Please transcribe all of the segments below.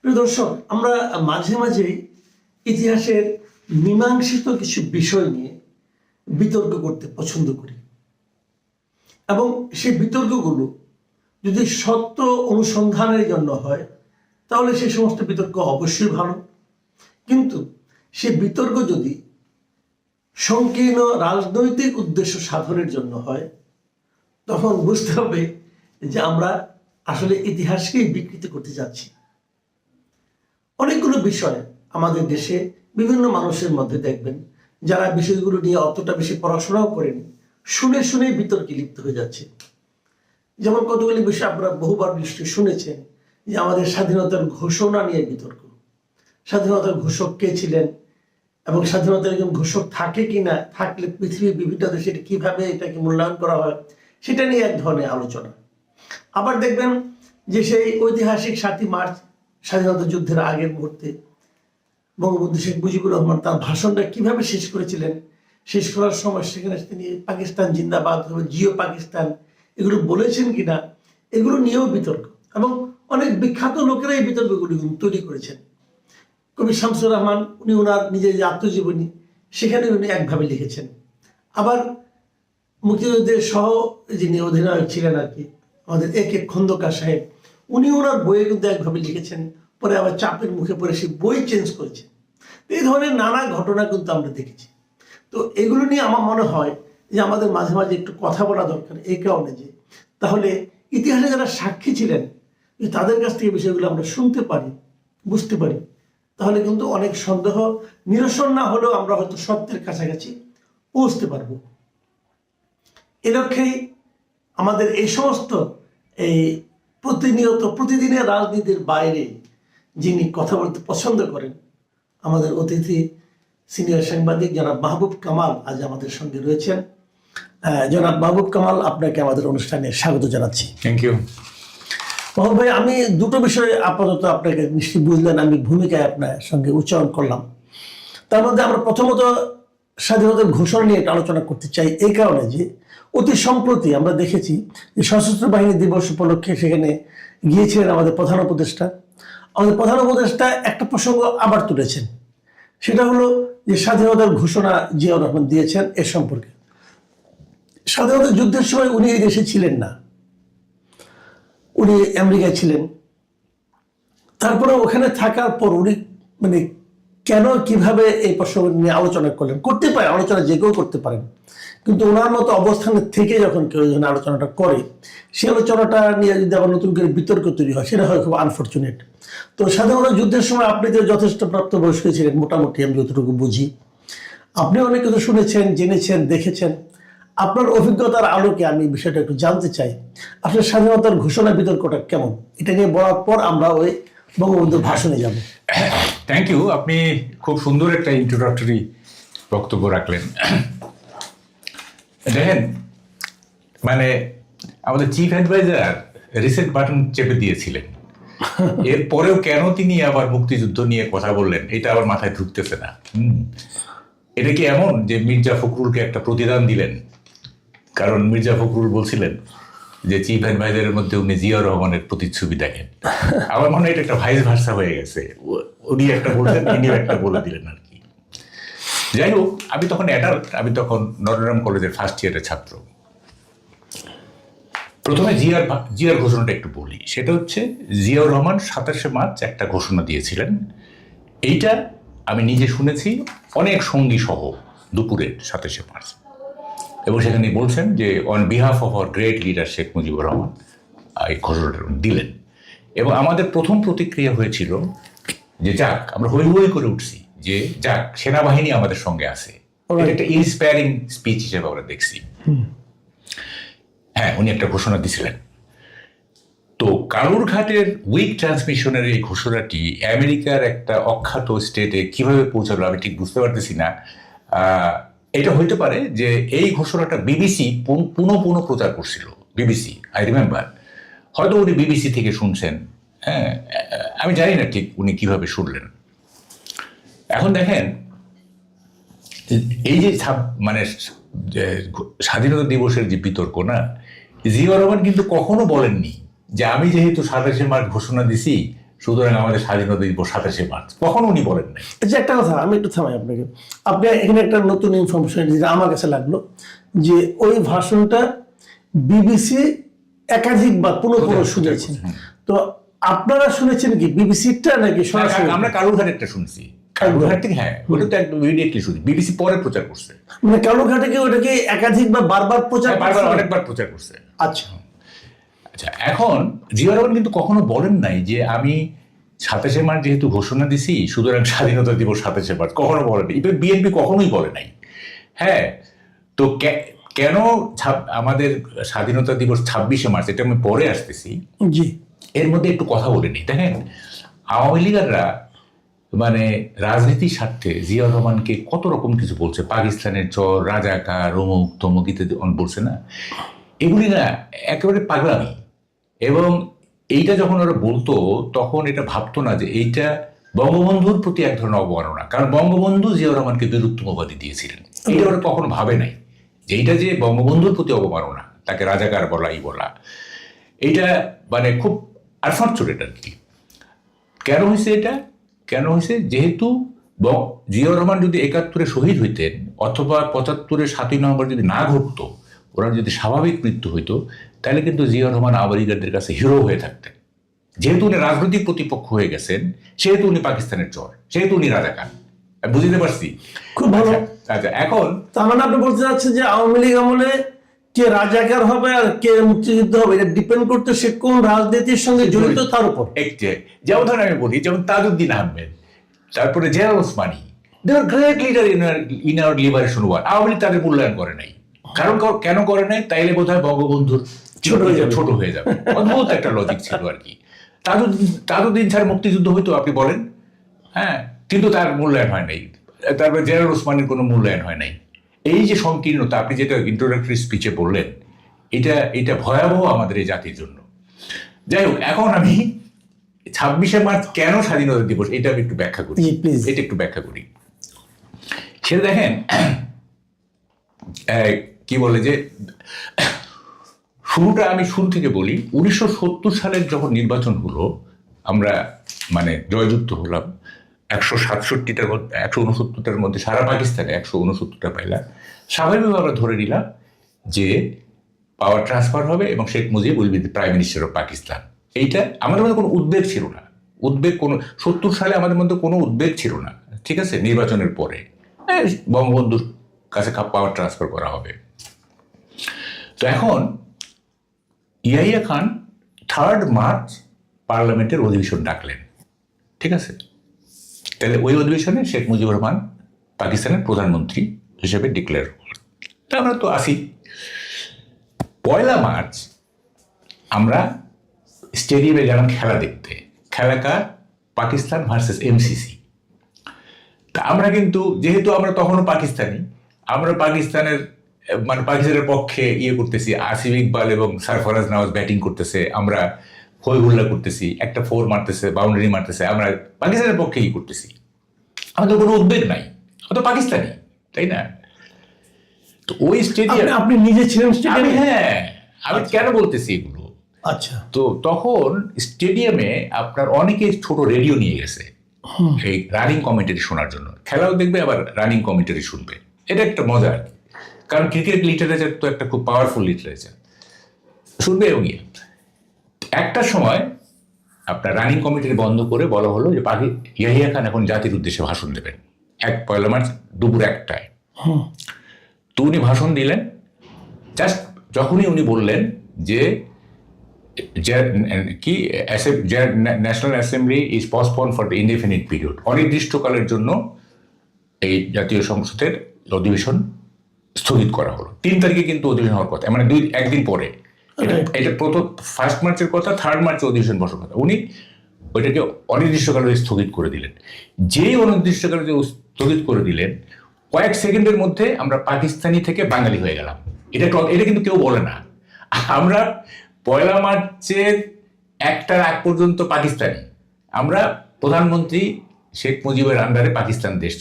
প্রিয় দর্শক, আমরা মাঝে মাঝে ইতিহাসের মীমাংসিত কিছু বিষয় নিয়ে বিতর্ক করতে পছন্দ করি। এবং সেই বিতর্কগুলো যদি সত্য অনুসন্ধানের জন্য হয়, তাহলে সেই সমস্ত বিতর্ক অবশ্যই ভালো। কিন্তু সে বিতর্ক যদি সংকীর্ণ রাজনৈতিক উদ্দেশ্য সাধনের জন্য হয়, তখন বুঝতে হবে যে আমরা আসলে ইতিহাসকেই বিকৃত করতে যাচ্ছি। অনেকগুলো বিষয় আমাদের দেশে বিভিন্ন মানুষের মধ্যে দেখবেন, যারা বিষয়গুলো নিয়ে অতটা বেশি পড়াশোনাও করেনি, শুনে শুনে বিতর্কে লিপ্ত হয়ে যাচ্ছে। যেমন কতগুলি বিষয় আপনারা বহুবার নিশ্চয়ই শুনেছেন যে আমাদের স্বাধীনতার ঘোষণা নিয়ে বিতর্ক। স্বাধীনতার ঘোষক কে ছিলেন এবং স্বাধীনতার একজন ঘোষক থাকে কি না, থাকলে পৃথিবীর বিভিন্ন দেশে কীভাবে এটাকে মূল্যায়ন করা হয়, সেটা নিয়ে এক ধরনের আলোচনা। আবার দেখবেন যে সেই ঐতিহাসিক সাতই মার্চ স্বাধীনতা যুদ্ধের আগের মুহূর্তে বঙ্গবন্ধু শেখ মুজিবুর রহমান তার ভাষণটা কীভাবে শেষ করেছিলেন, শেষ করার সময় সেখানে তিনি পাকিস্তান জিন্দাবাদ জিও পাকিস্তান এগুলো বলেছেন কিনা, এগুলো নিয়েও বিতর্ক এবং অনেক বিখ্যাত লোকেরা এই বিতর্কগুলি তৈরি করেছেন। কবি শামসুর রহমান, উনি ওনার নিজের যে আত্মজীবনী, সেখানে উনি একভাবে লিখেছেন। আবার মুক্তিযুদ্ধের সহ যিনি অধিনায়ক ছিলেন আর কি, আমাদের এ কে খন্দকার সাহেব উনি ওনার বইয়ে কিন্তু একভাবে লিখেছেন, পরে আবার চাপের মুখে পড়ে সেই বই চেঞ্জ করেছেন। তো এই ধরনের নানা ঘটনা কিন্তু আমরা দেখেছি। তো এগুলো নিয়ে আমার মনে হয় যে আমাদের মাঝে মাঝে একটু কথা বলা দরকার এই কারণে যে। তাহলে ইতিহাসে যারা সাক্ষী ছিলেন, যে তাদের কাছ থেকে বিষয়গুলো আমরা শুনতে পারি, বুঝতে পারি, তাহলে কিন্তু অনেক সন্দেহ, নিরসন না হলেও আমরা হয়তো সত্যের কাছাকাছি পৌঁছতে পারব। এ লক্ষ্যেই আমাদের এই সমস্ত এই প্রতিনিয়ত প্রতিদিনের রাজনীতির বাইরে যিনি কথা বলতে পছন্দ করেন আমাদের অতিথি সিনিয়র সাংবাদিক জনাব মাহবুব কামাল আজ আমাদের সঙ্গে রয়েছেন। জনাব মাহবুব কামাল আপনাকে আমাদের অনুষ্ঠানে স্বাগত জানাচ্ছি। থ্যাংক ইউ মোহন ভাই আমি দুটো বিষয়ে আপাতত আপনাকে নিশ্চয়ই বুঝলেন আমি ভূমিকায় আপনার সঙ্গে উচ্চারণ করলাম। তার মধ্যে আমরা প্রথমত স্বাধীনতার ঘোষণা নিয়ে একটা আলোচনা করতে চাই এই কারণে যে অতি সম্প্রতি আমরা দেখেছি যে সশস্ত্র বাহিনী দিবস উপলক্ষে সেখানে গিয়েছিলেন আমাদের প্রধান উপদেষ্টা। আমাদের প্রধান উপদেষ্টা একটা প্রসঙ্গ আবার তুলেছেন। সেটা হলো যে স্বাধীনতার ঘোষণা জিয়াউর রহমান দিয়েছেন এ সম্পর্কে। স্বাধীনতা যুদ্ধের সময় উনি এই দেশে ছিলেন না। উনি আমেরিকায় ছিলেন। তারপরে ওখানে থাকার পর উনি মানে কেন, কীভাবে এই প্রসঙ্গ নিয়ে আলোচনা করলেন? করতে পারে, আলোচনা যে কেউ করতে পারেন। কিন্তু ওনার মতো অবস্থানে থেকে যখন কেউ যখন আলোচনাটা করে সেই আলোচনাটা নিয়ে যদি আবার নতুন করে বিতর্ক তৈরি হয়, সেটা হয় খুব আনফর্চুনেট তো স্বাধীনতা যুদ্ধের সময় আপনি তো যথেষ্ট প্রাপ্তবয়স্ক ছিলেন, মোটামুটি আমি যতটুকু বুঝি, আপনি অনেক কিছু শুনেছেন, জেনেছেন, দেখেছেন। আপনার অভিজ্ঞতার আলোকে আমি বিষয়টা একটু জানতে চাই আপনার স্বাধীনতার ঘোষণা বিতর্কটা কেমন? এটা নিয়ে বলার পর আমরা ওই বঙ্গবন্ধুর ভাষণে যাব। থ্যাংক ইউ আপনি খুব সুন্দর একটা ইন্ট্রোডাক্টরি বক্তব্য রাখলেন। দেখেন মানে আমাদের চিফ অ্যাডভাইজার রিসেট বাটন চেপে দিয়েছিলেন। এরপরেও কেন তিনি আবার মুক্তিযুদ্ধ নিয়ে কথা বললেন, এটা আবার মাথায় ঢুকতেছে না। এটা কি এমন যে মির্জা ফখরুলকে একটা প্রতিদান দিলেন? কারণ মির্জা ফখরুল বলছিলেন যে চিফ অ্যাডভাইজারের মধ্যে উনি জিয়া রহমানের প্রতিচ্ছবি দেখেন। আমার মনে হয় এটা একটা ভাইস ভার্সা হয়ে গেছে। উনি একটা বললেন ইনিও একটা বলে দিলেন আর কি। যাই হোক, আমি তখন অ্যাডাল্ট আমি তখন নটরডাম কলেজের ফার্স্ট ইয়ারের ছাত্র। প্রথমে জিয়ার জিয়ার ঘোষণাটা একটু বলি। সেটা হচ্ছে, জিয়াউর রহমান সাতাশে মার্চ একটা ঘোষণা দিয়েছিলেন। এইটা আমি নিজে শুনেছি, অনেক সঙ্গী সহ দুপুরের সাতাশে মার্চ। এবং সেখানে বলছেন যে on behalf of our great leader Sheikh Mujibur Rahman এই ঘোষণাটা দিলেন। এবং আমাদের প্রথম প্রতিক্রিয়া হয়েছিল যে যাক আমরা হই হই করে উঠছি যে যাক সেনাবাহিনী আমাদের সঙ্গে আছে। একটা ইন্সপায়ারিং স্পিচ হিসেবে আমরা দেখছি। হ্যাঁ উনি একটা ঘোষণা দিছিলেন। তো কালুরঘাটের উইক ট্রান্সমিশনের এই ঘোষণাটি আমেরিকার একটা অখ্যাত স্টেটে কীভাবে পৌঁছালো আমি ঠিক বুঝতে পারতেছি না। এটা হইতে পারে যে এই ঘোষণাটা বিবিসি পুনঃ পুনঃ প্রচার করছিল বিবিসি আই রিমেম্বার হয়তো উনি বিবিসি থেকে শুনছেন হ্যাঁ আমি জানি না ঠিক উনি কীভাবে শুনলেন। এখন দেখেন, এই যে মানে স্বাধীনতা দিবসের যে বিতর্ক না, জিয়া রহমান কিন্তু কখনো বলেননি যে আমি যেহেতু সাতাশে মার্চ ঘোষণা দিছি সুতরাং আমাদের স্বাধীনতা দিবস সাতাশে মার্চ। কখন উনি বলেন এই যে একটা কথা আমি একটু থামাই আপনাকে। আপনি এখানে একটা নতুন ইনফরমেশন যেটা আমার কাছে লাগল যে ওই ভাষণটা বিবিসি একাধিকবার পুনঃ পুনঃ শুনেছেন। তো আপনারা শুনেছেন কি বিবিসিটা নাকি সরাসরি? আমরা কালুরঘাটেরটা শুনছি। কালুরঘাট। থেকে হ্যাঁ ওটা তো একদম ইমিডিয়েটলি শুনছি বিবিসি পরে প্রচার করছে। মানে কালুঘাটে কি ওটাকে একাধিকবার বারবার প্রচার হ্যাঁ, বারবার অনেকবার প্রচার করছে। আচ্ছা। আচ্ছা এখন জিয়া রহমান কিন্তু কখনো বলেন নাই যে আমি সাতাশে মার্চ যেহেতু ঘোষণা দিছি সুতরাং স্বাধীনতা দিবস সাতাশে মার্চ কখনো বলেন। ইভেন বিএনপি কখনোই বলে নাই। হ্যাঁ তো কেন আমাদের স্বাধীনতা দিবস ছাব্বিশে মার্চ এটা আমি পরে আসতেছি। জি। এর মধ্যে একটু কথা বলে নিই। দেখেন আওয়ামী লীগাররা মানে রাজনীতির স্বার্থে জিয়া রহমানকে কত রকম কিছু বলছে। পাকিস্তানের চর রাজাকার অমুক তমুক ইত্যাদি বলছে না। এগুলি না একেবারে পাগলামি। এবং এইটা যখন ওরা বলতো, তখন এটা ভাবতো না যে এইটা বঙ্গবন্ধুর প্রতি এক ধরনের অবমাননা। কারণ বঙ্গবন্ধু জিয়া রহমানকে বীরুত্তম উপাধি দিয়েছিলেন। এটা ওরা কখনো ভাবে নাই। যে এইটা যে বঙ্গবন্ধুর প্রতি অবমাননা, তাকে রাজাকার বলা এই বলা, এইটা মানে খুব আনফর্চুনেট আর কি। কেন হয়েছে এটা? কেন হয়েছে যেহেতু জিয়াউর রহমান যদি একাত্তরে শহীদ হইতেন, অথবা পঁচাত্তরে সাতই নভেম্বর যদি না ঘটতো, ওনার যদি স্বাভাবিক মৃত্যু হইতো তাহলে কিন্তু জিয়াউর রহমান আওয়ামীগারদের কাছে হিরো হয়ে থাকতেন। যেহেতু উনি রাজনৈতিক প্রতিপক্ষ হয়ে গেছেন সেহেতু উনি পাকিস্তানের চর সেহেতু উনি রাজাকার। আমি বুঝতে পারছি? খুব ভালো। আচ্ছা, আচ্ছা এখন তার মানে আপনি বলতে চাচ্ছেন যে আওয়ামী লীগ আমলে কে রাজাকার হবে আর কে মুক্তিযুদ্ধ হবে এটা ডিপেন্ড করতে সে কোন রাজনীতির সঙ্গে জড়িত তার উপর? একটে যেমন ধরেন আমি বলি যেমন তাজউদ্দিন আহমেদ তারপরে জেনারেল ওসমানী দেওয়ার great leader in in our liberation war Awami League তাদের মূল্যায়ন করে নাই। কারণ কেন করে নাই? তাইলে বোধ হয় বঙ্গবন্ধুর ছোট হয়ে যাবে। ছোট হয়ে যাবে। অদ্ভুত একটা লজিক ছিল আর কি। তাজউদ্দিন তাজউদ্দিন স্যার মুক্তিযুদ্ধ হইতো আপনি বলেন। হ্যাঁ কিন্তু তার মূল্যায়ন হয় নাই। তারপরে জেনারেল ওসমানের কোনো মূল্যায়ন হয় নাই। এই যে সংকীর্ণতা আপনি যেটা ইন্ট্রোডাক্টরি স্পিচে বললেন এটা এটা ভয়াবহ আমাদের এই জাতির জন্য। যাই হোক এখন আমি ছাব্বিশে মার্চ কেন স্বাধীনতা দিবস এটা আমি একটু ব্যাখ্যা করি. এটা একটু ব্যাখ্যা করি। সেটা দেখেন কি বলে যে শুরুটা আমি শুরু থেকে বলি। উনিশশো সত্তর সালের যখন নির্বাচন হলো, আমরা মানে জয়যুক্ত হলাম। একশো সাতষট্টিটার মধ্যে, একশো উনসত্তরটার মধ্যে, সারা পাকিস্তানে একশো উনসত্তরটা পাইলাম স্বাভাবিকভাবে আমরা ধরে নিলাম যে পাওয়ার ট্রান্সফার হবে এবং Sheikh Mujib will be prime minister of Pakistan. এইটা আমাদের মধ্যে কোনো উদ্বেগ ছিল না। উদ্বেগ কোনো, সত্তর সালে আমাদের মধ্যে কোনো উদ্বেগ ছিল না, ঠিক আছে? নির্বাচনের পরে। বঙ্গবন্ধুর কাছে পাওয়ার ট্রান্সফার করা হবে। তো এখন ইয়াহিয়া খান থার্ড মার্চ পার্লামেন্টের অধিবেশন ডাকলেন। ঠিক আছে? তাহলে ওই অধিবেশনে শেখ মুজিবুর রহমান পাকিস্তানের প্রধানমন্ত্রী হিসেবে ডিক্লেয়ার তা আমরা তো আসি। পয়লা মার্চ আমরা স্টেডিয়ামে গেলাম খেলা দেখতে। খেলাকার পাকিস্তান ভার্সেস এমসিসি তা আমরা কিন্তু, যেহেতু আমরা তখনও পাকিস্তানি, আমরা পাকিস্তানের মানে পাকিস্তানের পক্ষে ইয়ে করতেছি আসিফ ইকবাল এবং সারফরাজ নওয়াজ ব্যাটিং করতেছে আমরা হই হুল্লা করতেছি একটা ফোর মারতেছে বাউন্ডারি মারতেছে আমরা পাকিস্তানের পক্ষে ই করতেছি। আমাদের কোনো উদ্বেগ নাই আমরা তো পাকিস্তানি তাই না? তো ওই স্টেডিয়াম আপনি- আপনি নিজে ছিলেন আমি হ্যাঁ আমি কেন বলতেছি এগুলো? আচ্ছা। তো তখন স্টেডিয়ামে আপনার অনেকে ছোট রেডিও নিয়ে গেছে এই রানিং কমেন্টারি শোনার জন্য। খেলাও দেখবে আবার রানিং কমেন্টারি শুনবে। এটা একটা মজা আর কি। কারণ ক্রিকেট লিটারেচার তো একটা খুব পাওয়ারফুল লিটারেচার শুনবে এবং ইয়ে। একটা সময় আপনার রানিং কমিটি বন্ধ করে বলা হলো যে পাখি ইয়াহিয়া খান এখন জাতির উদ্দেশ্যে ভাষণ দেবেন। এক পয়লা মার্চ দুপুর একটায়। তো উনি ভাষণ দিলেন। জাস্ট যখনই উনি বললেন যে যে- কি national assembly is postpone for the indefinite period অনির্দিষ্টকালের জন্য এই জাতীয় সংসদের অধিবেশন স্থগিত করা হলো। তিন তারিখে কিন্তু অধিবেশন হওয়ার কথা মানে দুই একদিন পরে। এটা প্রথম ফার্স্ট মার্চের কথা থার্ড মার্চে অধিবেশন বসার কথা। উনি ওইটাকে অনির্দিষ্টকালে স্থগিত করে দিলেন। যেই অনির্দিষ্টকালে স্থগিত করে দিলেন কয়েক সেকেন্ডের মধ্যে আমরা পাকিস্তানি থেকে বাঙালি হয়ে গেলাম। এটা এটা কিন্তু কেউ বলে না। আমরা পয়লা মার্চের একটার আগ পর্যন্ত পাকিস্তানি। আমরা প্রধানমন্ত্রী শেখ মুজিবের আন্ডারে পাকিস্তান দেশ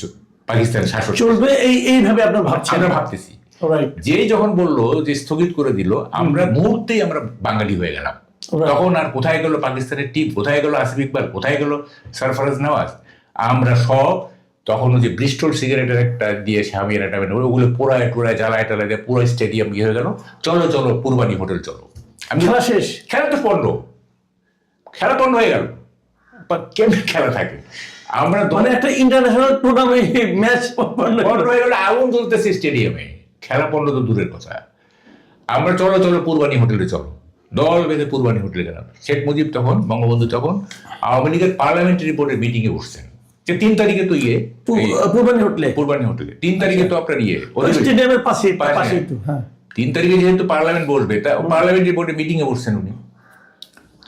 পাকিস্তান শাসক চলবে এই এইভাবে আপনার ভাবছেন। আমরা ভাবতেছি। যেই যখন বলল যে স্থগিত করে দিল আমরা মুহূর্তেই আমরা বাঙালি হয়ে গেলাম। তখন আর কোথায় গেল পাকিস্তানের টিম? কোথায় গেল আসিফ ইকবাল? কোথায় গেল সরফরাজ নওয়াজ? আমরা সব তখন ওই যে ব্রিস্টল সিগারেটের একটা দিয়ে স্বামীর একটা বের- ওগুলো পোড়ায় টোড়ায় জ্বালায় টালায় দিয়ে পুরো স্টেডিয়াম ইয়ে হয়ে গেল। চলো চলো পূর্বানি হোটেল চলো। আমি খেলা শেষ। খেলা তো পণ্ড খেলা পণ্ড হয়ে গেল। বা কেমন খেলা থাকে? আমরা মানে একটা ইন্টারন্যাশনাল টুর্নামেন্ট ম্যাচ পণ্ড হয়ে গেলে আগুন জ্বলতেছে স্টেডিয়ামে খেলা তো দূরের কথা। আমরা চলো চলো পূর্বানি হোটেলে চলো। দল বেঁধে পূর্বানি হোটেলে গেলাম। শেখ মুজিব তখন বঙ্গবন্ধু তখন আওয়ামী লীগের পার্লামেন্টারি বোর্ডের মিটিংয়ে বসছেন। যে তিন তারিখে তো ইয়ে পূর্বানি হোটেলে। পূর্বানি হোটেলে। তিন তারিখে তো আপনার ইয়ে স্টেডিয়ামের পাশে পাশে। হ্যাঁ। তিন তারিখে যেহেতু পার্লামেন্ট বসবে তা পার্লামেন্টারি বোর্ডে মিটিং এ বসছেন উনি।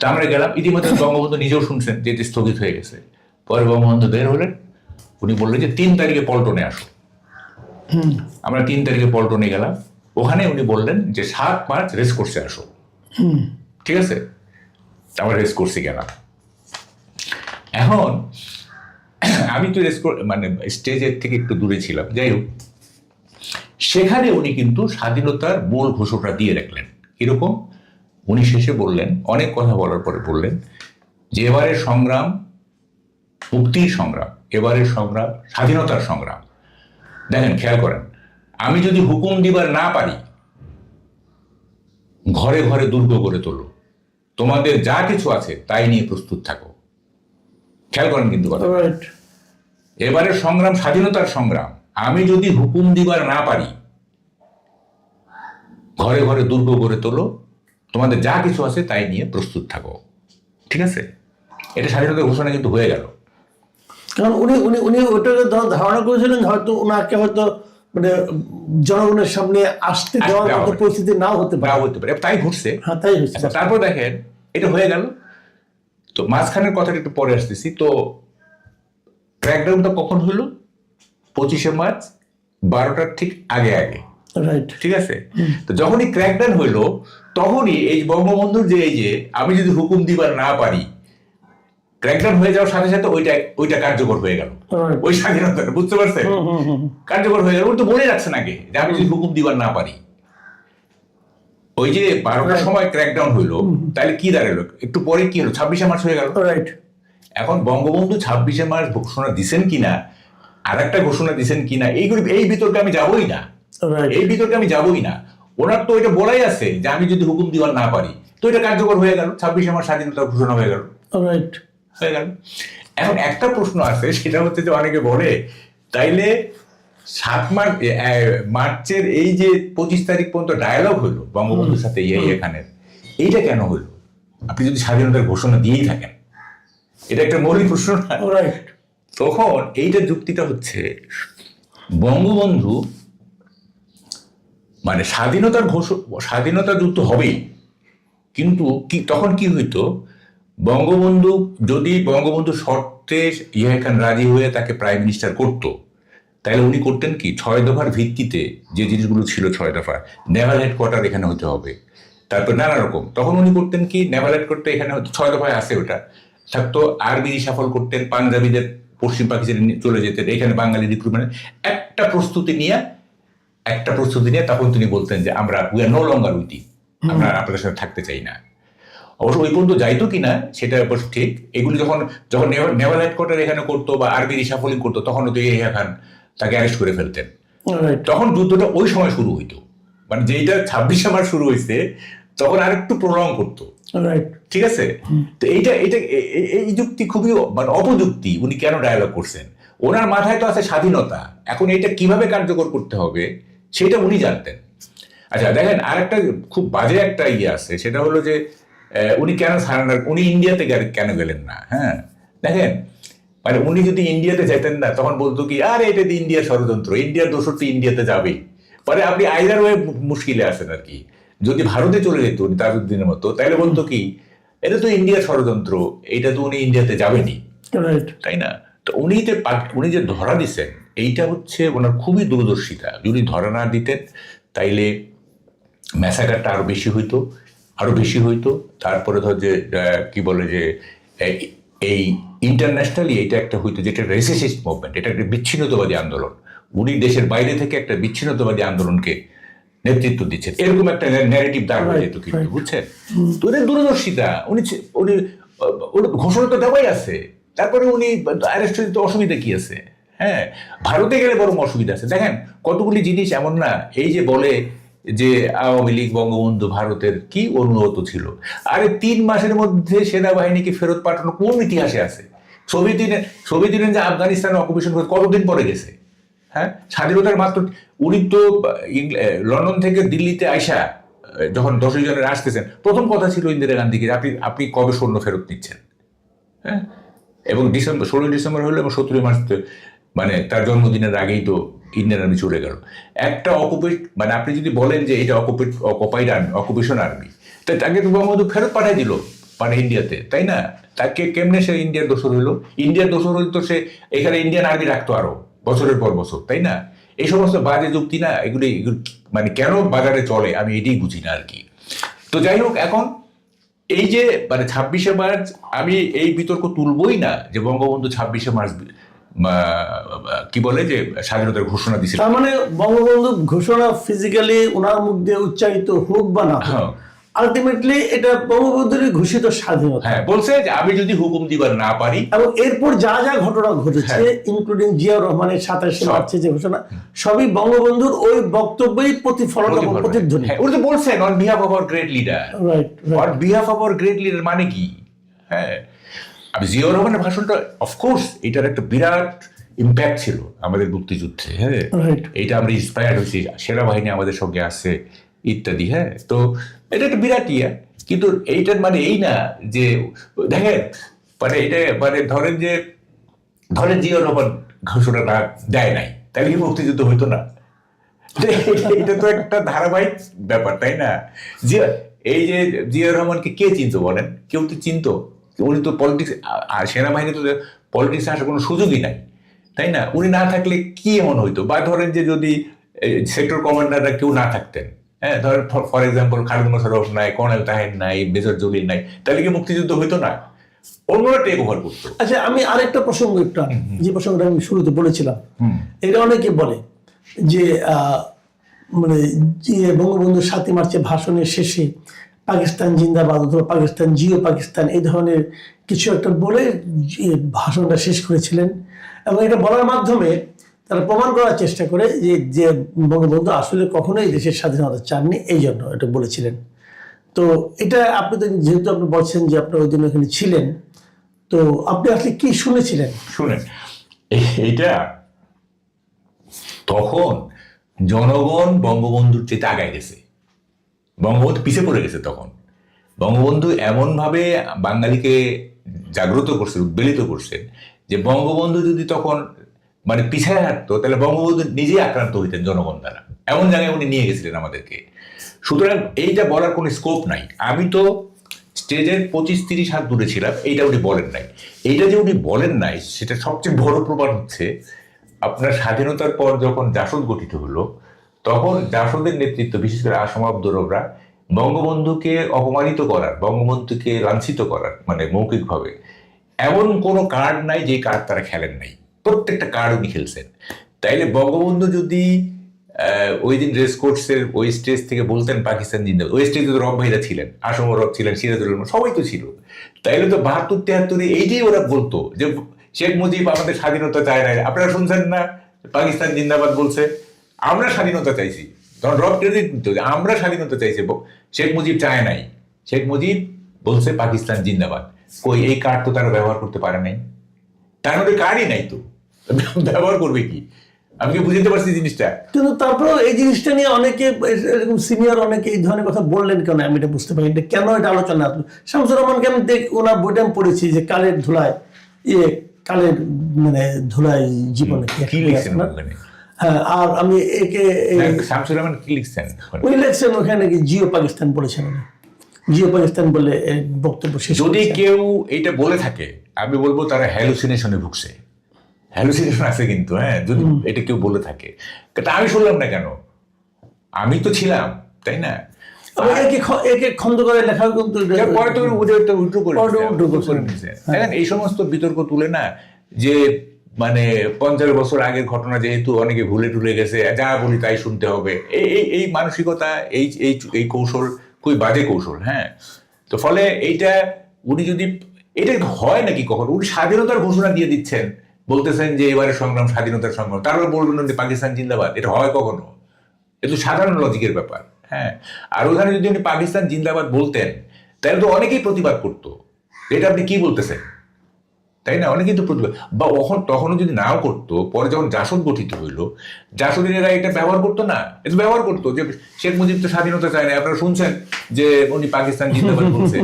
তা আমরা গেলাম। ইতিমধ্যে বঙ্গবন্ধু নিজেও শুনছেন যেটি স্থগিত হয়ে গেছে। পরে বঙ্গবন্ধু বের হলেন, উনি বললেন যে তিন তারিখে পল্টনে আসো আমরা তিন তারিখে পল্টনে গেলাম। ওখানে উনি বললেন যে সাত মার্চ রেস কোর্সে আসো ঠিক আছে? আমরা রেস কোর্সে গেলাম। এখন, আমি তো রেস মানে স্টেজের থেকে একটু দূরে ছিলাম। যাই হোক, সেখানে উনি কিন্তু স্বাধীনতার মূল ঘোষণা দিয়ে রাখলেন। কীরকম? উনি শেষে বললেন, অনেক কথা বলার পরে বললেন যে এবারের সংগ্রাম মুক্তির সংগ্রাম এবারের সংগ্রাম স্বাধীনতার সংগ্রাম। দেখেন খেয়াল করেন আমি যদি হুকুম দিবার না পারি ঘরে ঘরে দুর্গ গড়ে তোলো। তোমাদের যা কিছু আছে তাই নিয়ে প্রস্তুত থাকো। খেয়াল করেন কিন্তু কথা। এবারের সংগ্রাম স্বাধীনতার সংগ্রাম আমি যদি হুকুম দিবার না পারি ঘরে ঘরে দুর্গ গড়ে তোলো তোমাদের যা কিছু আছে তাই নিয়ে প্রস্তুত থাকো। ঠিক আছে? এটা স্বাধীনতার ঘোষণা কিন্তু হয়ে গেল। কারণ উনি উনি উনি ওটাকে ধারণা করেছিলেন হয়তো ওনাকে হয়তো মানে জনগণের সামনে আসতে দেওয়ার মতো পরিস্থিতি নাও হতে পারে। হতে পারে। তাই ঘটছে। হ্যাঁ তাই হয়েছে আচ্ছা তারপর দেখেন এটা হয়ে গেল। তো মাঝখানের কথাটা একটু পরে আসতেছি। তো ক্র্যাকডাউনটা কখন হলো? পঁচিশে মার্চ বারোটার ঠিক আগে আগে। রাইট ঠিক আছে? তো যখনই ক্র্যাকডাউন হইল তখনই এই বঙ্গবন্ধুর যে এই যে আমি যদি হুকুম দিবার না পারি ক্র্যাকডাউন হয়ে যাওয়ার সাথে সাথে ওইটা ওইটা কার্যকর হয়ে গেল। ওই স্বাধীনতাটা বুঝতে পারছেন? কার্যকর হয়ে গেল। ওই তো বলে রাখছেন আগে যে আমি যদি হুকুম দিবার না পারি। ওই যে বারোটার সময় ক্র্যাকডাউন হইল তাহলে কি দাঁড়াল? একটু পরে কি হলো? ছাব্বিশে মার্চ হয়ে গেল। রাইট এখন বঙ্গবন্ধু ছাব্বিশে মার্চ ঘোষণা দিছেন কিনা আর একটা ঘোষণা দিছেন কিনা এইগুলো এই বিতর্কে আমি যাবোই না। এই বিতর্কে আমি যাবোই না। ওনার তো এটা বলাই আছে যে আমি যদি হুকুম দিবার না পারি। তো এটা কার্যকর হয়ে গেল। ছাব্বিশে মার্চ স্বাধীনতার ঘোষণা হয়ে গেল। রাইট হয়ে গেল। এখন একটা প্রশ্ন আছে সেটা হচ্ছে যে অনেকে বলে তাইলে সাত মার্চ মার্চের এই যে পঁচিশ তারিখ পর্যন্ত ডায়ালগ হলো বঙ্গবন্ধুর সাথে এই এখানের এইটা কেন হলো? আপনি যদি স্বাধীনতার ঘোষণা দিয়েই থাকেন এটা একটা মৌলিক প্রশ্ন না? রাইট তখন এইটা যুক্তিটা হচ্ছে বঙ্গবন্ধু মানে স্বাধীনতার ঘোষ স্বাধীনতা যুদ্ধ হবেই কিন্তু কি তখন কি হইতো? বঙ্গবন্ধু যদি বঙ্গবন্ধু শর্তে ইয়া খান রাজি হয়ে তাকে প্রাইম মিনিস্টার করতো তাহলে উনি করতেন কি? ছয় দফার ভিত্তিতে যে জিনিসগুলো ছিল ছয় দফা নেভাল হেডকোয়ার্টার এখানে হতে হবে। তারপর নানা রকম। তখন উনি করতেন কি? নেভাল হেডকোয়ার্টার এখানে ছয় দফায় আছে ওটা। থাকতো আর্মি সাফল করতেন পাঞ্জাবিদের পশ্চিম পাকিস্তানে চলে যেতেন। এখানে বাঙালি রিক্রুটমেন্ট একটা প্রস্তুতি নিয়ে একটা প্রস্তুতি নিয়ে তখন তিনি বলতেন যে আমরা we are no longer witty আমরা আপনাদের সাথে থাকতে চাই না। অবশ্য ওই পর্যন্ত যাইতো কিনা সেটা অবশ্য ঠিক। এগুলি যখন যখন নেভাল হেডকোয়ার্টার এখানে করতো বা আর্মি রিসাফলিং করতো তখন তো ইয়া খান তাকে অ্যারেস্ট করে ফেলতেন। তখন যুদ্ধটা ওই সময় শুরু হইতো। মানে যেইটা ছাব্বিশে মার্চ শুরু হয়েছে তখন আরেকটু প্রলং করতো। ঠিক আছে? তো এইটা এটা এ- এ- এই যুক্তি খুবই মানে অপযুক্তি উনি কেন ডায়ালগ করছেন? ওনার মাথায় তো আছে স্বাধীনতা। এখন এটা কীভাবে কার্যকর করতে হবে সেটা উনি জানতেন। আচ্ছা দেখেন আরেকটা খুব বাজে একটা ইয়ে আছে সেটা হলো যে উনি কেন সারেন্ডার উনি ইন্ডিয়াতে কেন গেলেন না? হ্যাঁ? দেখেন মানে উনি যদি ইন্ডিয়াতে যেতেন না তখন বলতো কি আরে এটা তো ইন্ডিয়ার ষড়যন্ত্র ইন্ডিয়ার দোষর তো ইন্ডিয়াতে যাবেই। পরে আপনি আইদার ওয়ে মুশকিলে আসেন আর কি। যদি ভারতে চলে যেত উনি তাজউদ্দিনের মতো তাহলে বলতো কি এটা তো ইন্ডিয়ার ষড়যন্ত্র এটা তো উনি ইন্ডিয়াতে যাবেনি তাই না? তো উনি যে উনি যে ধরা দিছেন এইটা হচ্ছে ওনার খুবই দূরদর্শিতা। যদি ধরা না দিতেন তাইলে ম্যাসাকারটা আরও বেশি হইতো। আরও বেশি হইতো। তারপরে ধর যে কি বলে যে এই- ইন্টারন্যাশনালি এটা একটা হইতো যেটা রেসিসিস্ট মুভমেন্ট এটা একটা বিচ্ছিন্নতাবাদী আন্দোলন। উনি দেশের বাইরে থেকে একটা বিচ্ছিন্নতাবাদী আন্দোলনকে নেতৃত্ব দিচ্ছেন। এরকম একটা ন্যারেটিভ দাঁড় হয়ে যেত কিন্তু বুঝছেন? তো এদের দূরদর্শিতা উনি উনি ওর ঘোষণা তো দেওয়াই আছে। তারপরে উনি অ্যারেস্ট হতে অসুবিধা কি আছে? হ্যাঁ ভারতে গেলে বরং অসুবিধা আছে। দেখেন কতগুলি জিনিস এমন না এই যে বলে যে আওয়ামী লীগ বঙ্গবন্ধু ভারতের কি অনুগত ছিল? আরে তিন মাসের মধ্যে সেনাবাহিনীকে ফেরত পাঠানো কোন ইতিহাসে আছে? সোভিয়েত ইউনিয়ন সোভিয়েত ইউনিয়ন যে আফগানিস্তান অকুপেশন করে কতদিন পরে গেছে? হ্যাঁ? স্বাধীনতার মাত্র, উনি তো লন্ডন থেকে দিল্লিতে আইসা যখন দশই জনের আসতেছেন, প্রথম কথা ছিল ইন্দিরা গান্ধীকে আপনি আপনি কবে সৈন্য ফেরত নিচ্ছেন? হ্যাঁ? এবং ডিসেম্বর, ষোলোই ডিসেম্বর হলো এবং সতেরোই মার্চ মানে তার জন্মদিনের আগেই তো ইন্ডিয়ান আর্মি চলে গেল। একটা অকুপেট মানে আপনি যদি বলেন যে এটা occupate occupied army occupation army তাই তাকে তো বঙ্গবন্ধু ফেরত পাঠিয়ে দিল মানে ইন্ডিয়াতে, তাই না? তাকে কেমনে সে ইন্ডিয়ার দোষর হইল? ইন্ডিয়ার দোষর হইতো সে এখানে ইন্ডিয়ান আর্মি রাখতো আরও, বছরের পর বছর, তাই না? এই সমস্ত বাজে যুক্তি না এগুলি মানে কেন বাজারে চলে, আমি এটাই বুঝি না আর কি। তো যাই হোক, এখন এই যে মানে ছাব্বিশে মার্চ, আমি এই বিতর্ক তুলবই না যে বঙ্গবন্ধু ছাব্বিশে মার্চ কি বলে যে স্বাধীনতার ঘোষণা দিয়েছিল তার মানে বঙ্গবন্ধু ঘোষণা ফিজিক্যালি ওনার মুখ দিয়ে উচ্চারিত হোক বা না হ্যাঁ। আলটিমেটলি এটা বঙ্গবন্ধুরই ঘোষিত স্বাধীনতা। হ্যাঁ বলছে যে আমি যদি হুকুম দিবার না পারি এবং এরপর যা যা ঘটনা ঘটেছে হ্যাঁ। ইনক্লুডিং জিয়াউর রহমানের সাতাশে মার্চে যে ঘোষণা সবই বঙ্গবন্ধুর ওই বক্তব্যই প্রতিফলন এবং প্রতিধ্বনি। হ্যাঁ, উনি তো বলছেন on behalf of our great leader right on behalf of our great leader মানে কি? হ্যাঁ। আমি জিয়াউর রহমানের ভাষণটা অফকোর্স এটার একটা বিরাট ইম্প্যাক্ট ছিল আমাদের মুক্তিযুদ্ধে হ্যাঁ. এইটা আমরা ইন্সপায়ার্ড হয়েছি সেনাবাহিনী আমাদের সঙ্গে আছে ইত্যাদি হ্যাঁ? তো এটা একটা বিরাট ইয়া কিন্তু এইটার মানে এই না যে দেখেন মানে এটা মানে ধরেন যে ধরেন জিয়াউর রহমান ঘোষণাটা দেয় নাই তাহলে কি মুক্তিযুদ্ধ হইতো না? এটা তো একটা ধারাবাহিক ব্যাপার তাই না? জিয়া এই যে জিয়াউর রহমানকে কে চিনতো বলেন? কেউ তো চিনতো। উনি তো পলিটিক্স আর সেনাবাহিনী তো পলিটিক্সে আসার কোনো সুযোগই নাই তাই না? উনি না থাকলে কি এমন হইতো? বা ধরেন যে যদি সেক্টর কমান্ডাররা কেউ না থাকতেন হ্যাঁ? ধরেন ফর এক্সাম্পল খালিদ মোশারফ নাই কর্নেল তাহের নাই মেজর জলিল নাই তাহলে কি মুক্তিযুদ্ধ হইতো না? অন্যরা টেক ওভার করতো। আচ্ছা আমি আরেকটা প্রসঙ্গ একটু যে প্রসঙ্গটা আমি শুরুতে বলেছিলাম। এটা অনেকে বলে যে আহ, মানে যে বঙ্গবন্ধু সাতই মার্চের ভাষণের শেষে পাকিস্তান জিন্দাবাদ অথবা পাকিস্তান জিও পাকিস্তান, এই ধরনের কিছু একটা বলে ভাষণটা শেষ করেছিলেন। এবং এটা বলার মাধ্যমে তারা প্রমাণ করার চেষ্টা করে যে যে বঙ্গবন্ধু আসলে কখনোই দেশের স্বাধীনতা চাননি, এই জন্য এটা বলেছিলেন। তো এটা আপনি তো যেহেতু আপনি বলছেন যে আপনি ওই দিন ওখানে ছিলেন, তো আপনি আসলে কি শুনেছিলেন? শুনেন। এইটা তখন জনগণ বঙ্গবন্ধুর চেয়ে আগায় গেছে। বঙ্গবন্ধু পিছিয়ে পড়ে গেছে তখন। বঙ্গবন্ধু এমনভাবে বাঙালিকে জাগ্রত করছেন উদ্বেলিত করছেন যে বঙ্গবন্ধু যদি তখন মানে পিছায় হাঁটতো, তাহলে বঙ্গবন্ধু নিজেই আক্রান্ত হইতেন জনগণ দ্বারা। এমন জায়গায় উনি নিয়ে গেছিলেন আমাদেরকে। সুতরাং এইটা বলার কোনো স্কোপ নাই। আমি তো স্টেজের পঁচিশ, তিরিশ হাত দূরে ছিলাম, এইটা উনি বলেন নাই। এইটা যে উনি বলেন নাই, সেটা সবচেয়ে বড় প্রমাণ হচ্ছে আপনার স্বাধীনতার পর যখন জাসদ গঠিত হলো তখন জাসদের নেতৃত্ব, বিশেষ করে আসাম আব্দুরবরা, বঙ্গবন্ধুকে অপমানিত করার, বঙ্গবন্ধুকে লাঞ্ছিত করার মানে মৌখিকভাবে, এমন কোনো কার্ড নাই যে কার্ড তারা খেলেন নাই। প্রত্যেকটা কার্ড উনি খেলছেন। তাইলে বঙ্গবন্ধু যদি ওই দিন রেস কোর্সের ওই স্টেজ থেকে বলতেন পাকিস্তান জিন্দাবাদ, ওই স্টেজে তো রব ভাইরা ছিলেন, আসম রব ছিলেন, সিরাজুল সবাই তো ছিল। তাইলে তো বাহাত্তর তেহাত্তরে এইটাই ওরা বলতো যে শেখ মুজিব আমাদের স্বাধীনতা চায় না আপনারা শুনছেন না? পাকিস্তান জিন্দাবাদ বলছে। আমরা স্বাধীনতা চাইছি। তখন রব ক্রেডিট যে আমরা স্বাধীনতা চাইছি শেখ মুজিব চায় নাই। শেখ মুজিব বলছে পাকিস্তান জিন্দাবাদ। কই এই কার্ড তো তারা ব্যবহার করতে পারে নাই। তার মধ্যে কার্ডই নাই তো। ব্যবহার করবে কি? আমি কি বুঝতে পারছি জিনিসটা? কিন্তু তারপরেও এই জিনিসটা নিয়ে অনেকে এরকম সিনিয়র অনেকে এই ধরনের কথা বললেন কেন? আমি এটা বুঝতে পারি এটা কেন এটা আলোচনা আসলো শামসুর রহমানকে আমি দেখ ওনার বইটা আমি পড়েছি যে কালের ধুলায় ইয়ে কালের মানে ধুলায় জীবনে কি লিখছেন হ্যাঁ আর আমি একে হ্যাঁ, শামসুর রহমান কি লিখছেন? উনি লেখছেন ওখানে কি জিও পাকিস্তান বলেছেন জিও পাকিস্তান বলে বক্তব্য শেষ যদি কেউ এটা বলে থাকে আমি বলব তারা হ্যালুসিনেশনে ভুগছে। হ্যালুসিনেশন আছে কিন্তু হ্যাঁ যদি এটা কেউ বলে থাকে। তা আমি শুনলাম না কেন? আমি তো ছিলাম তাই না? এই সমস্ত বিতর্ক তুলে না যে মানে পঞ্চাশ বছর আগের ঘটনা যেহেতু অনেকে ভুলে টুলে গেছে, যা বলি তাই শুনতে হবে। এই, এই- মানসিকতা, এই এই এই কৌশল খুবই বাজে কৌশল হ্যাঁ। তো ফলে এইটা উনি যদি, এটা হয় নাকি কখন? উনি স্বাধীনতার ঘোষণা দিয়ে দিচ্ছেন। বলতেছেন যে এবারে সংগ্রাম স্বাধীনতার সংগ্রাম। তারপর বলবেন যে পাকিস্তান জিন্দাবাদ। এটা হয় কখনো? এ তো সাধারণ লজিকের ব্যাপার হ্যাঁ। আর ওখানে যদি উনি পাকিস্তান জিন্দাবাদ বলতেন, তাহলে তো অনেকেই প্রতিবাদ করতো। এটা আপনি কি বলতেছেন? তাই না? অনেকেই তো প্রতিবাদ বা তখন তখনও যদি নাও করতো পরে যখন জাসদ গঠিত হইল জাসদিনেরা এটা ব্যবহার করতো না। এটা ব্যবহার করতো যে শেখ মুজিব তো স্বাধীনতা চায় না আপনারা শুনছেন যে উনি পাকিস্তান জিন্দাবাদ বলছে।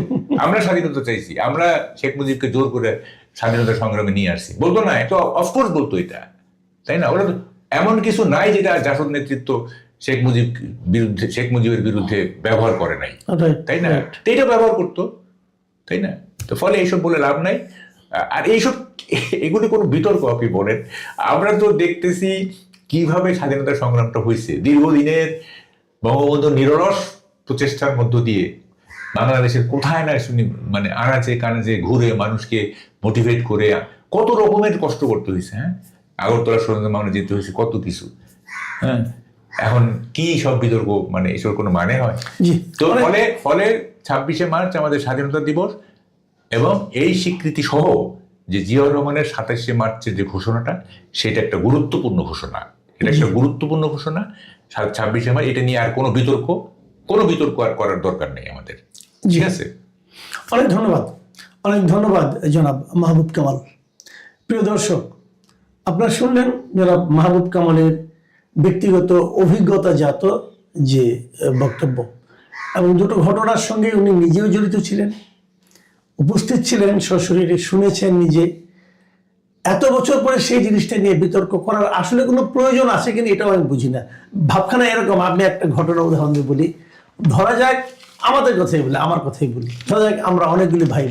আমরা স্বাধীনতা চাইছি। আমরা শেখ মুজিবকে জোর করে স্বাধীনতা সংগ্রামে নিয়ে আসছি। বলতো না তো অফকোর্স বলতো এটা। তাই না? ওরা তো এমন কিছু নাই যেটা জাসদ নেতৃত্ব শেখ মুজিব বিরুদ্ধে শেখ মুজিবের বিরুদ্ধে ব্যবহার করে নাই। তাই না? এটা ব্যবহার করতো। তাই না? তো ফলে এইসব বলে লাভ নাই। আর এইসব এগুলি কোনো বিতর্ক আপনি বলেন। আমরা তো দেখতেছি কীভাবে স্বাধীনতা সংগ্রামটা হয়েছে। দীর্ঘদিনের বঙ্গবন্ধু নিরলস প্রচেষ্টার মধ্য দিয়ে বাংলাদেশের কোথায় না শুনি মানে আনাচে কানাচে ঘুরে মানুষকে মোটিভেট করে কত রকমের কষ্ট করতে হয়েছে হ্যাঁ? আগরতলা সরঞ্জাম মামলা যেতে হয়েছে কত কিছু হ্যাঁ? এখন কি সব বিতর্ক মানে এসব কোনো মানে হয়? তো ফলে ফলে ছাব্বিশে মার্চ আমাদের স্বাধীনতা দিবস এবং এই স্বীকৃতি সহ যে জিয়াউর রহমানের সাতাশে মার্চের যে ঘোষণাটা সেটা একটা গুরুত্বপূর্ণ ঘোষণা। এটা একটা গুরুত্বপূর্ণ ঘোষণা। ছাব্বিশে মার্চ এটা নিয়ে আর কোনো বিতর্ক কোনো বিতর্ক আর করার দরকার নেই আমাদের। ঠিক আছে? অনেক ধন্যবাদ। অনেক ধন্যবাদ জনাব মাহবুব কামাল। প্রিয় দর্শক আপনারা শুনলেন জনাব মাহবুব কামালের ব্যক্তিগত অভিজ্ঞতাজাত যে বক্তব্য। এবং দুটো ঘটনার সঙ্গে উনি নিজেও জড়িত ছিলেন। উপস্থিত ছিলেন সশরীরে শুনেছেন নিজে। এত বছর পরে সেই জিনিসটা নিয়ে বিতর্ক করার আসলে কোনো প্রয়োজন আছে কিনা এটাও আমি বুঝি না। ভাবখানা এরকম আপনি একটা ঘটনা উদাহরণ দিয়ে বলি। ধরা যাক আমাদের কথাই বলি আমার কথাই বলি। ধরা যাক আমরা অনেকগুলি ভাই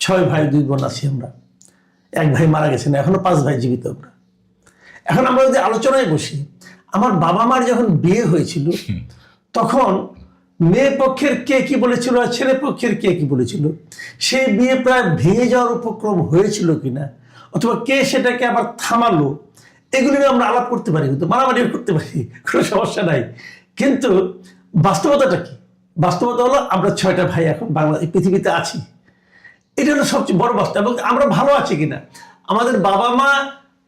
ছয় ভাই দুই বোন আছি আমরা। এক ভাই মারা গেছেন এখনও পাঁচ ভাই জীবিত আমরা। এখন আমরা যদি আলোচনায় বসি আমার বাবা মার যখন বিয়ে হয়েছিল তখন মেয়ে পক্ষের কে কি বলেছিল আর ছেলে পক্ষের কে কি বলেছিল? সেই বিয়ে প্রায় ভেঙে যাওয়ার উপক্রম হয়েছিল কিনা? অথবা কে সেটাকে আবার থামালো? এগুলি আমরা আলাপ করতে পারি, কিন্তু মারামারি করতে পারি, কোনো সমস্যা নাই। কিন্তু বাস্তবতাটা কি? বাস্তবতা হলো আমরা ছয়টা ভাই এখন বাংলা পৃথিবীতে আছি। এটা হলো সবচেয়ে বড় বাস্তব, এবং আমরা ভালো আছি কিনা? আমাদের বাবা মা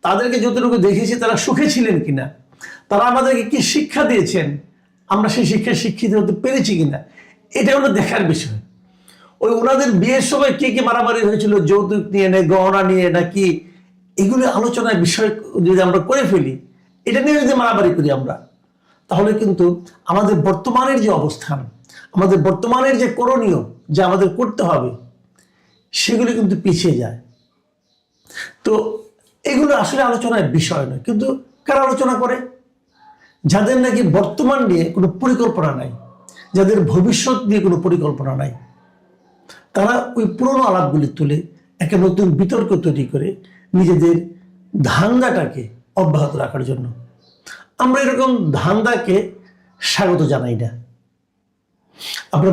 তাদেরকে যতটুকু দেখেছি তারা সুখে ছিলেন কিনা? তারা আমাদেরকে কি শিক্ষা দিয়েছেন? আমরা সেই শিক্ষায় শিক্ষিত হতে পেরেছি কিনা এটা হলো দেখার বিষয়। ওই ওনাদের বিয়ের সময় কি কি মারামারি হয়েছিল, যৌতুক নিয়ে না, গহনা নিয়ে নাকি এগুলো আলোচনার বিষয় যদি আমরা করে ফেলি, এটা নিয়ে যদি মারামারি করি আমরা, তাহলে কিন্তু আমাদের বর্তমানের যে অবস্থান, আমাদের বর্তমানের যে করণীয়, যা আমাদের করতে হবে, সেগুলো কিন্তু পিছিয়ে যায়। তো এগুলো আসলে আলোচনার বিষয় নয়, কিন্তু কারা আলোচনা করে? যাদের নাকি বর্তমান নিয়ে কোনো পরিকল্পনা নাই, যাদের ভবিষ্যৎ নিয়ে কোনো পরিকল্পনা নাই, তারা ওই পুরনো আলাপগুলি তুলে একটা নতুন বিতর্ক তৈরি করে নিজেদের ধান্দাটাকে অব্যাহত রাখার জন্য। আমরা এরকম ধান্দাকে স্বাগত জানাই না। আমরা